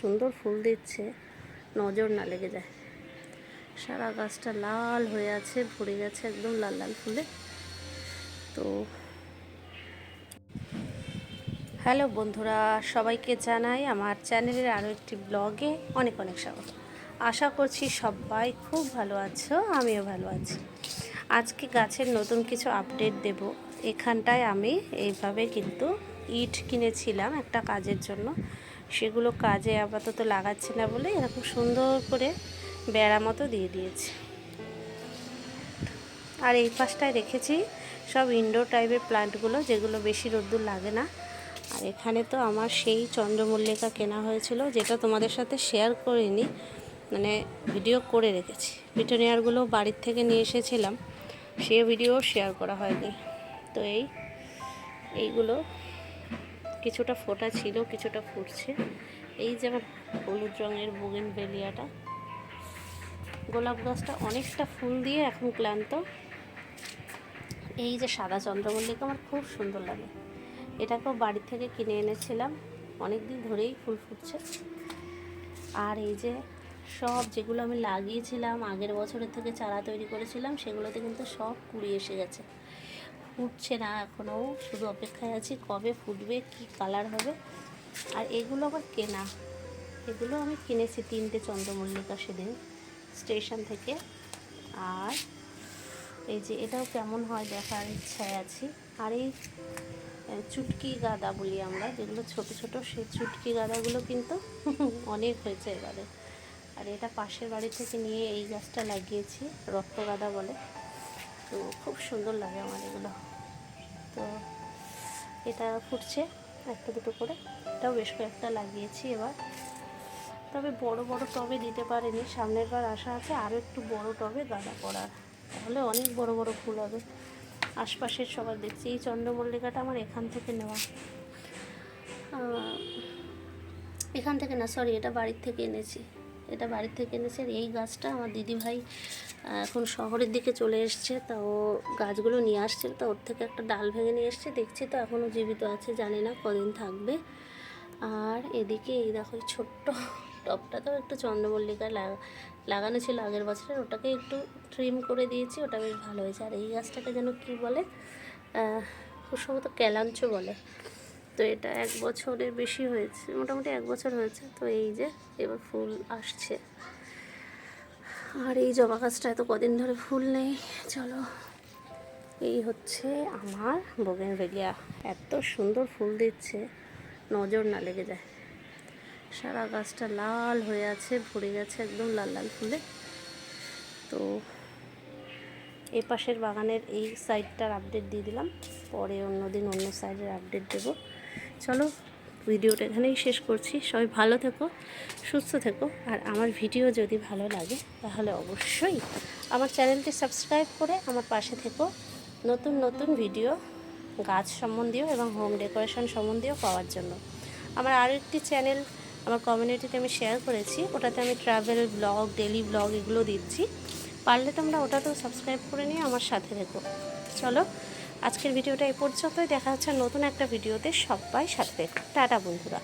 সুন্দর ফুল দিচ্ছে। নজর না লেগে যায়। সারা গাছটা লাল হয়ে আছে, ভরে গেছে একদম লাল লাল ফুলে। তো হ্যালো বন্ধুরা, সবাইকে জানাই আমার চ্যানেলের আরও একটি ব্লগে অনেক অনেক স্বাগত। আশা করছি সবাই খুব ভালো আছো, আমিও ভালো আছি। আজকে গাছের নতুন কিছু আপডেট দেব। এখানটায় আমি এইভাবে কিন্তু ইট কিনেছিলাম একটা কাজের জন্য। সেগুলো কাজে আপাতত লাগাচ্ছি না বলে এরকম সুন্দর করে বেড়া মতো দিয়ে দিয়েছি। আর এই পাশটায় রেখেছি সব ইনডোর টাইপের প্লান্টগুলো যেগুলো বেশি রোদ্দুর লাগে না। আর এখানে তো আমার সেই চন্দ্রমল্লিকা কেনা হয়েছিল, যেটা তোমাদের সাথে শেয়ার করিনি মানে ভিডিও করে রেখেছি। পিটনিয়ারগুলো বাড়ির থেকে নিয়ে এসেছিলাম, সে ভিডিও শেয়ার করা হয়নি। তো এই, এইগুলো কিছুটা ফোটা ছিল, কিছুটা ফুটছে। এই যেমন হলুদ রঙের বুগেন বেলিয়াটা গোলাপ গাছটা অনেকটা ফুল দিয়ে এখন ক্লান্ত। এই যে সাদা চন্দ্রমল্লিকা আমার খুব সুন্দর লাগে। এটাকেও বাড়ি থেকে কিনে এনেছিলাম। অনেক দিন ধরেই ফুল ফুটছে। আর এই যে সব যেগুলো আমি লাগিয়েছিলাম, আগের বছরের থেকে চারা তৈরি করেছিলাম, সেগুলোতে কিন্তু সব কুড়ি এসে গেছে। ফুটছে না এখনও শুধু অপেক্ষায় আছি কবে ফুটবে, কি কালার হবে। আর এগুলো আবার কেনা। এগুলো আমি কিনেছি তিনটে চন্দ্রমল্লিকা সেদিন স্টেশন থেকে। আর এই যে এটাও কেমন হয় দেখার ইচ্ছায় আছি। আর এই চুটকি গাঁদা বলি আমরা, যেগুলো ছোট ছোট, সেই চুটকি গাঁদাগুলো কিন্তু অনেক হয়েছে এবারে। আর এটা পাশের বাড়ি থেকে নিয়ে এই গাছটা লাগিয়েছি, রক্ত গাঁদা বলে। তো খুব সুন্দর লাগে আমার এগুলো। তো এটা ফুটছে একটা দুটো করে। এটাও বেশ কয়েকটা লাগিয়েছি এবার। তবে বড় বড় টবে দিতে পারিনি। সামনের বার আশা আছে। আরও একটু বড় টবে গাঁদা করার। তাহলে অনেক বড় বড় ফুল হবে। আশপাশের সবার দেখছি। এই চন্দ্রমল্লিকাটা আমার এখান থেকে নেওয়া। এখান থেকে না সরি এটা বাড়ির থেকে এনেছি। এটা বাড়ির থেকে এনেছি। আর এই গাছটা আমার দিদিভাই এখন শহরের দিকে চলে এসছে, তা ও গাছগুলো নিয়ে আসছে, তা ওর থেকে একটা ডাল ভেঙে নিয়ে এসছে, দেখছি তো এখনও জীবিত আছে, জানি না কদিন থাকবে। আর এদিকে এই দেখো এই ছোট্ট টপটা তো একটু চন্দ্রমল্লিকা লাগানো ছিল আগের বছরের ওটাকে একটু ট্রিম করে দিয়েছি, ওটা বেশ ভালো হয়েছে। আর এই গাছটাকে যেন কি বলে খুব সম্ভবত ক্যালাঞ্চ বলে। তো এটা এক বছরের বেশি হয়েছে, মোটামুটি এক বছর হয়েছে, তো এই যে এবার ফুল আসছে। আর এই জবা গাছটা এত কদিন ধরে ফুল নেই। চলো, এই হচ্ছে আমার বোগেন ভেলিয়া। এত সুন্দর ফুল দিচ্ছে, নজর না লেগে যায়। সারা গাছটা লাল হয়ে আছে, ভরে গেছে একদম লাল লাল ফুলে। তো এ পাশের বাগানের এই সাইডটার আপডেট দিয়ে দিলাম, পরে অন্যদিন অন্য সাইডের আপডেট দেবো। চলো ভিডিওটা এখানেই শেষ করছি। সবাই ভালো থেকো, সুস্থ থেকো। আর আমার ভিডিও যদি ভালো লাগে, তাহলে অবশ্যই আমার চ্যানেলটি সাবস্ক্রাইব করে আমার পাশে থেকো। নতুন নতুন ভিডিও, গাছ সম্বন্ধীয় এবং হোম ডেকোরেশন সম্বন্ধীয় পাওয়ার জন্য। আমার আরও একটি চ্যানেল, আমার কমিউনিটিতে আমি শেয়ার করেছি। ওটাতে আমি ট্রাভেল ব্লগ ডেলি ব্লগ এগুলো দিচ্ছি। পারলে তোমরা ওটাতেও সাবস্ক্রাইব করে নিয়ে আমার সাথে থেকো। চলো আজকের ভিডিওটা এই পর্যন্তই। দেখা হচ্ছে নতুন একটা ভিডিওতে। সবাই সাথে। টাটা বন্ধুরা।